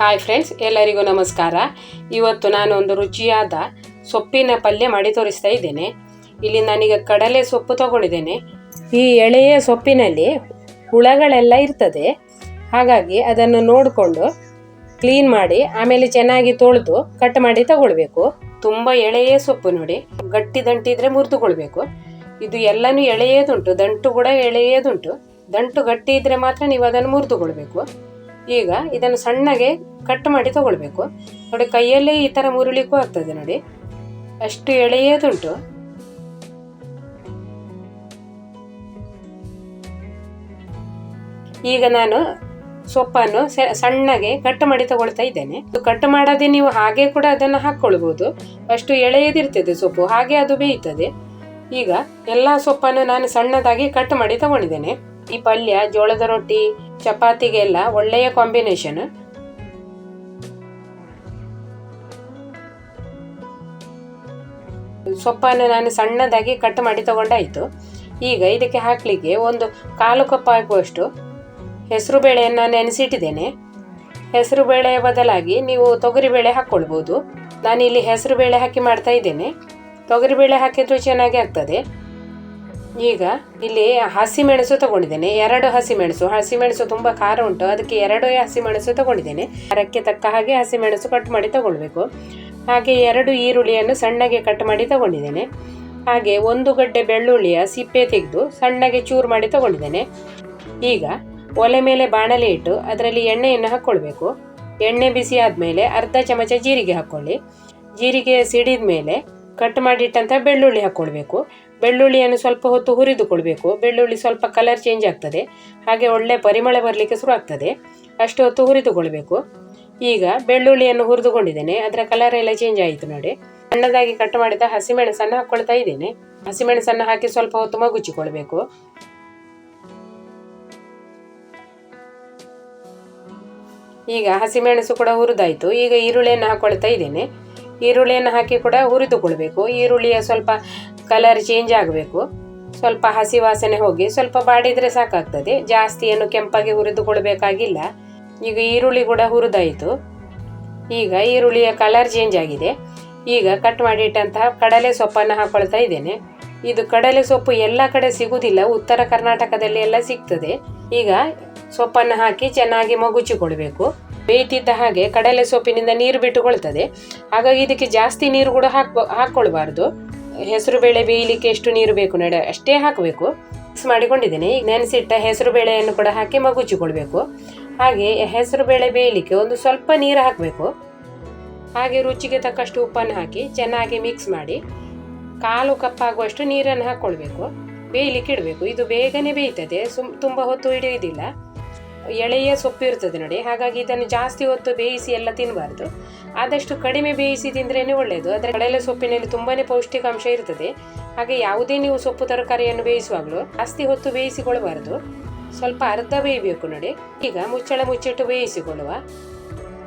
Hi friends ಎಲ್ಲರಿಗೂ ನಮಸ್ಕಾರ. ಇವತ್ತು ನಾನು ಒಂದು ರುಚಿಯಾದ ಸೊಪ್ಪಿನ ಪಲ್ಯ ಮಾಡಿ ತೋರಿಸ್ತಾ ಇದ್ದೇನೆ. ಇಲ್ಲಿ ನಾನೀಗ ಕಡಲೆ ಸೊಪ್ಪು ತಗೊಂಡಿದ್ದೇನೆ. ಈ ಎಳೆಯ ಸೊಪ್ಪಿನಲ್ಲಿ ಹುಳಗಳೆಲ್ಲ ಇರ್ತದೆ. ಹಾಗಾಗಿ ಅದನ್ನು ನೋಡಿಕೊಂಡು ಕ್ಲೀನ್ ಮಾಡಿ, ಆಮೇಲೆ ಚೆನ್ನಾಗಿ ತೊಳೆದು ಕಟ್ ಮಾಡಿ ತಗೊಳ್ಬೇಕು. ತುಂಬ ಎಳೆಯ ಸೊಪ್ಪು ನೋಡಿ, ಗಟ್ಟಿ ದಂಟಿದ್ರೆ ಮುರಿದುಕೊಳ್ಬೇಕು. ಇದು ಎಲ್ಲನೂ ಎಳೆಯದುಂಟು, ದಂಟು ಕೂಡ ಎಳೆಯದುಂಟು. ದಂಟು ಗಟ್ಟಿ ಇದ್ರೆ ಮಾತ್ರ ನೀವು ಅದನ್ನು ಮುರಿದುಕೊಳ್ಬೇಕು. ಈಗ ಇದನ್ನು ಸಣ್ಣಗೆ ಕಟ್ ಮಾಡಿ ತಗೊಳ್ಬೇಕು. ನೋಡಿ, ಕೈಯಲ್ಲೇ ಈ ಥರ ಮುರುಳಿಕ್ಕೂ ಆಗ್ತದೆ ನೋಡಿ. ಅಷ್ಟು ಎಳೆಯದುಂಟು. ಈಗ ನಾನು ಸೊಪ್ಪನ್ನು ಸಣ್ಣಗೆ ಕಟ್ ಮಾಡಿ ತಗೊಳ್ತಾ ಇದ್ದೇನೆ. ಇದು ಕಟ್ ಮಾಡದೆ ನೀವು ಹಾಗೆ ಕೂಡ ಅದನ್ನು ಹಾಕ್ಕೊಳ್ಬೋದು. ಅಷ್ಟು ಎಳೆಯದಿರ್ತದೆ ಸೊಪ್ಪು, ಹಾಗೆ ಅದು ಬೇಯ್ತದೆ. ಈಗ ಎಲ್ಲ ಸೊಪ್ಪನ್ನು ನಾನು ಸಣ್ಣದಾಗಿ ಕಟ್ ಮಾಡಿ ತಗೊಂಡಿದ್ದೇನೆ. ಈ ಪಲ್ಯ, ಜೋಳದ ರೊಟ್ಟಿ ಚಪಾತಿಗೆಲ್ಲ ಒಳ್ಳೆಯ ಕಾಂಬಿನೇಷನ್ ಸೊಪ್ಪನ್ನು ನಾನು ಸಣ್ಣದಾಗಿ ಕಟ್ ಮಾಡಿ ತಗೊಂಡಾಯಿತು. ಈಗ ಇದಕ್ಕೆ ಹಾಕಲಿಕ್ಕೆ ಒಂದು ಕಾಲು ಕಪ್ ಆಗುವಷ್ಟು ಹೆಸರು ಬೇಳೆಯನ್ನು ನೆನೆಸಿಟ್ಟಿದ್ದೇನೆ. ಹೆಸರು ಬೇಳೆಯ ಬದಲಾಗಿ ನೀವು ತೊಗರಿಬೇಳೆ ಹಾಕ್ಕೊಳ್ಬೋದು. ನಾನಿಲ್ಲಿ ಹೆಸರು ಬೇಳೆ ಹಾಕಿ ಮಾಡ್ತಾ ಇದ್ದೇನೆ. ತೊಗರಿಬೇಳೆ ಹಾಕಿದ್ರೂ ಚೆನ್ನಾಗಿ ಆಗ್ತದೆ. ಈಗ ಇಲ್ಲಿ ಹಸಿಮೆಣಸು ತಗೊಂಡಿದ್ದೇನೆ. ಎರಡು ಹಸಿಮೆಣಸು ಹಸಿಮೆಣಸು ತುಂಬ ಖಾರ ಉಂಟು. ಅದಕ್ಕೆ ಎರಡು ಹಸಿಮೆಣಸು ತಗೊಂಡಿದ್ದೇನೆ. ಖಾರಕ್ಕೆ ತಕ್ಕ ಹಾಗೆ ಹಸಿಮೆಣಸು ಕಟ್ ಮಾಡಿ ತಗೊಳ್ಬೇಕು. ಹಾಗೆ ಎರಡು ಈರುಳ್ಳಿಯನ್ನು ಸಣ್ಣಗೆ ಕಟ್ ಮಾಡಿ ತಗೊಂಡಿದ್ದೇನೆ. ಹಾಗೆ ಒಂದು ಗಡ್ಡೆ ಬೆಳ್ಳುಳ್ಳಿಯ ಸಿಪ್ಪೆ ತೆಗೆದು ಸಣ್ಣಗೆ ಚೂರು ಮಾಡಿ ತಗೊಂಡಿದ್ದೇನೆ. ಈಗ ಒಲೆ ಮೇಲೆ ಬಾಣಲೆ ಇಟ್ಟು ಅದರಲ್ಲಿ ಎಣ್ಣೆಯನ್ನು ಹಾಕ್ಕೊಳ್ಬೇಕು ಎಣ್ಣೆ ಬಿಸಿ ಆದಮೇಲೆ ಅರ್ಧ ಚಮಚ ಜೀರಿಗೆ ಹಾಕ್ಕೊಳ್ಳಿ ಜೀರಿಗೆ ಸಿಡಿದ ಮೇಲೆ ಕಟ್ ಮಾಡಿಟ್ಟಂಥ ಬೆಳ್ಳುಳ್ಳಿ ಹಾಕ್ಕೊಳ್ಬೇಕು ಬೆಳ್ಳುಳ್ಳಿಯನ್ನು ಸ್ವಲ್ಪ ಹೊತ್ತು ಹುರಿದುಕೊಳ್ಬೇಕು. ಬೆಳ್ಳುಳ್ಳಿ ಸ್ವಲ್ಪ ಕಲರ್ ಚೇಂಜ್ ಆಗ್ತದೆ. ಹಾಗೆ ಒಳ್ಳೆ ಪರಿಮಳ ಬರಲಿಕ್ಕೆ ಶುರು ಆಗ್ತದೆ. ಅಷ್ಟು ಹೊತ್ತು ಹುರಿದುಕೊಳ್ಬೇಕು. ಈಗ ಬೆಳ್ಳುಳ್ಳಿಯನ್ನು ಹುರಿದುಕೊಂಡಿದ್ದೇನೆ. ಅದರ ಕಲರ್ ಎಲ್ಲ ಚೇಂಜ್ ಆಯಿತು ನೋಡಿ. ಸಣ್ಣದಾಗಿ ಕಟ್ ಮಾಡಿದ ಹಸಿಮೆಣಸನ್ನು ಹಾಕ್ಕೊಳ್ತಾ ಇದ್ದೇನೆ. ಹಸಿಮೆಣಸನ್ನು ಹಾಕಿ ಸ್ವಲ್ಪ ಹೊತ್ತು ಮಗುಚಿಕೊಳ್ಬೇಕು. ಈಗ ಹಸಿಮೆಣಸು ಕೂಡ ಹುರಿದಾಯಿತು. ಈಗ ಈರುಳ್ಳಿಯನ್ನು ಹಾಕ್ಕೊಳ್ತಾ ಇದ್ದೇನೆ. ಈರುಳ್ಳಿಯನ್ನು ಹಾಕಿ ಕೂಡ ಹುರಿದುಕೊಳ್ಬೇಕು. ಈರುಳ್ಳಿಯ ಸ್ವಲ್ಪ ಕಲರ್ ಚೇಂಜ್ ಆಗಬೇಕು. ಸ್ವಲ್ಪ ಹಸಿ ವಾಸನೆ ಹೋಗಿ ಸ್ವಲ್ಪ ಬಾಡಿದರೆ ಸಾಕಾಗ್ತದೆ. ಜಾಸ್ತಿ ಏನು ಕೆಂಪಾಗಿ ಹುರಿದುಕೊಳ್ಬೇಕಾಗಿಲ್ಲ. ಈಗ ಈರುಳ್ಳಿ ಕೂಡ ಹುರಿದಾಯಿತು. ಈಗ ಈರುಳ್ಳಿಯ ಕಲರ್ ಚೇಂಜ್ ಆಗಿದೆ. ಈಗ ಕಟ್ ಮಾಡಿಟ್ಟಂತಹ ಕಡಲೆ ಸೊಪ್ಪನ್ನು ಹಾಕೊಳ್ತಾ ಇದ್ದೇನೆ. ಇದು ಕಡಲೆ ಸೊಪ್ಪು ಎಲ್ಲ ಕಡೆ ಸಿಗುವುದಿಲ್ಲ ಉತ್ತರ ಕರ್ನಾಟಕದಲ್ಲಿ ಎಲ್ಲ ಸಿಗ್ತದೆ. ಈಗ ಸೊಪ್ಪನ್ನು ಹಾಕಿ ಚೆನ್ನಾಗಿ ಮಗುಚಿಕೊಳ್ಬೇಕು. ಬೇಯ್ತಿದ್ದ ಹಾಗೆ ಕಡಲೆ ಸೊಪ್ಪಿನಿಂದ ನೀರು ಬಿಟ್ಟುಕೊಳ್ತದೆ. ಹಾಗಾಗಿ ಇದಕ್ಕೆ ಜಾಸ್ತಿ ನೀರು ಕೂಡ ಹಾಕ್ ಹಾಕ್ಕೊಳ್ಬಾರ್ದು. ಹೆಸರು ಬೇಳೆ ಬೇಯಲಿಕ್ಕೆ ಎಷ್ಟು ನೀರು ಬೇಕು ನಡೆ, ಅಷ್ಟೇ ಹಾಕಬೇಕು. ಮಿಕ್ಸ್ ಮಾಡಿಕೊಂಡಿದ್ದೇನೆ. ಈಗ ನೆನೆಸಿಟ್ಟ ಹೆಸರು ಬೇಳೆಯನ್ನು ಕೂಡ ಹಾಕಿ ಮಗುಚಿಕೊಳ್ಬೇಕು. ಹಾಗೆ ಹೆಸರು ಬೇಳೆ ಬೇಯಲಿಕ್ಕೆ ಒಂದು ಸ್ವಲ್ಪ ನೀರು ಹಾಕಬೇಕು. ಹಾಗೆ ರುಚಿಗೆ ತಕ್ಕಷ್ಟು ಉಪ್ಪನ್ನು ಹಾಕಿ ಚೆನ್ನಾಗಿ ಮಿಕ್ಸ್ ಮಾಡಿ ಕಾಲು ಕಪ್ಪಾಗುವಷ್ಟು ನೀರನ್ನು ಹಾಕ್ಕೊಳ್ಬೇಕು. ಬೇಯಲಿಕ್ಕೆ ಇಡಬೇಕು. ಇದು ಬೇಗನೆ ಬೇಯ್ತದೆ. ಸುಮ್, ತುಂಬ ಹೊತ್ತು ಹಿಡಿಯುವುದಿಲ್ಲ. ಎಳೆಯ ಸೊಪ್ಪು ಇರ್ತದೆ ನೋಡಿ. ಹಾಗಾಗಿ ಇದನ್ನು ಜಾಸ್ತಿ ಹೊತ್ತು ಬೇಯಿಸಿ ಎಲ್ಲ ತಿನ್ನಬಾರ್ದು ಆದಷ್ಟು ಕಡಿಮೆ ಬೇಯಿಸಿ ತಿಂದ್ರೇ ಒಳ್ಳೆಯದು ಅದರ ಕಡಲೆ ಸೊಪ್ಪಿನಲ್ಲಿ ತುಂಬಾ ಪೌಷ್ಟಿಕಾಂಶ ಇರ್ತದೆ. ಹಾಗೆ ಯಾವುದೇ ನೀವು ಸೊಪ್ಪು ತರಕಾರಿಯನ್ನು ಬೇಯಿಸುವಾಗಲೂ ಜಾಸ್ತಿ ಹೊತ್ತು ಬೇಯಿಸಿಕೊಳ್ಳಬಾರದು. ಸ್ವಲ್ಪ ಅರ್ಧ ಬೇಯಬೇಕು ನೋಡಿ. ಈಗ ಮುಚ್ಚಳ ಮುಚ್ಚಿಟ್ಟು ಬೇಯಿಸಿಕೊಳ್ಳುವ.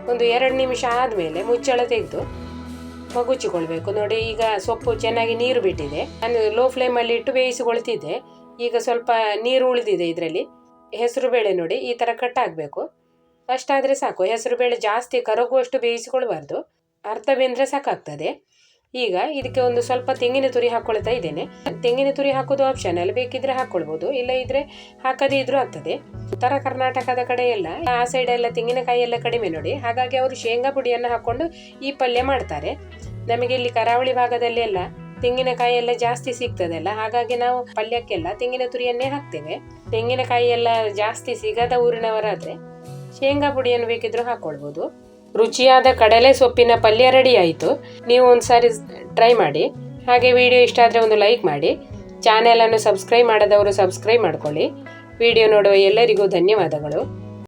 ಒಂದು ಎರಡು ನಿಮಿಷ ಆದಮೇಲೆ ಮುಚ್ಚಳ ತೆಗೆದು ಮಗುಚಿಕೊಳ್ಬೇಕು. ನೋಡಿ, ಈಗ ಸೊಪ್ಪು ಚೆನ್ನಾಗಿ ನೀರು ಬಿಟ್ಟಿದೆ. ನಾನು ಲೋ ಫ್ಲೇಮಲ್ಲಿ ಇಟ್ಟು ಬೇಯಿಸಿಕೊಳ್ತಿದ್ದೆ. ಈಗ ಸ್ವಲ್ಪ ನೀರು ಉಳಿದಿದೆ ಇದರಲ್ಲಿ. ಹೆಸರು ಬೇಳೆ ನೋಡಿ ಈ ಥರ ಕಟ್ ಆಗಬೇಕು. ಅಷ್ಟಾದರೆ ಸಾಕು, ಹೆಸರು ಬೇಳೆ ಜಾಸ್ತಿ ಕರಗುವಷ್ಟು ಬೇಯಿಸಿಕೊಳ್ಬಾರ್ದು ಅರ್ಥ ಬೆಂದರೆ ಸಾಕಾಗ್ತದೆ. ಈಗ ಇದಕ್ಕೆ ಒಂದು ಸ್ವಲ್ಪ ತೆಂಗಿನ ತುರಿ ಹಾಕ್ಕೊಳ್ತಾ ಇದ್ದೇನೆ. ತೆಂಗಿನ ತುರಿ ಹಾಕೋದು ಆಪ್ಷನಲ್ ಬೇಕಿದ್ರೆ ಹಾಕ್ಕೊಳ್ಬೋದು ಇಲ್ಲ ಇದ್ರೆ ಹಾಕದೇ ಇದ್ರೂ ಆಗ್ತದೆ. ಉತ್ತರ ಕರ್ನಾಟಕದ ಕಡೆ ಎಲ್ಲ ಆ ಸೈಡ್ ಎಲ್ಲ ತೆಂಗಿನಕಾಯಿ ಎಲ್ಲ ಕಡಿಮೆ ನೋಡಿ, ಹಾಗಾಗಿ ಅವರು ಶೇಂಗಾ ಪುಡಿಯನ್ನು ಹಾಕ್ಕೊಂಡು ಈ ಪಲ್ಯ ಮಾಡ್ತಾರೆ. ನಮಗೆ ಇಲ್ಲಿ ಕರಾವಳಿ ಭಾಗದಲ್ಲಿ ಎಲ್ಲ ತೆಂಗಿನಕಾಯಿ ಎಲ್ಲ ಜಾಸ್ತಿ ಸಿಗ್ತದಲ್ಲ, ಹಾಗಾಗಿ ನಾವು ಪಲ್ಯಕ್ಕೆಲ್ಲ ತೆಂಗಿನ ತುರಿಯನ್ನೇ ಹಾಕ್ತೇವೆ. ತೆಂಗಿನಕಾಯಿ ಎಲ್ಲ ಜಾಸ್ತಿ ಸಿಗದ ಊರಿನವರಾದರೆ ಶೇಂಗಾ ಪುಡಿಯನ್ನು ಬೇಕಿದ್ರೂ ಹಾಕ್ಕೊಳ್ಬೋದು ರುಚಿಯಾದ ಕಡಲೆ ಸೊಪ್ಪಿನ ಪಲ್ಯ ರೆಡಿ ಆಯಿತು. ನೀವು ಒಂದ್ಸಾರಿ ಟ್ರೈ ಮಾಡಿ. ಹಾಗೆ ವಿಡಿಯೋ ಇಷ್ಟ ಆದರೆ ಒಂದು ಲೈಕ್ ಮಾಡಿ. ಚಾನೆಲನ್ನು ಸಬ್ಸ್ಕ್ರೈಬ್ ಮಾಡದವರು ಸಬ್ಸ್ಕ್ರೈಬ್ ಮಾಡ್ಕೊಳ್ಳಿ. ವಿಡಿಯೋ ನೋಡುವ ಎಲ್ಲರಿಗೂ ಧನ್ಯವಾದಗಳು.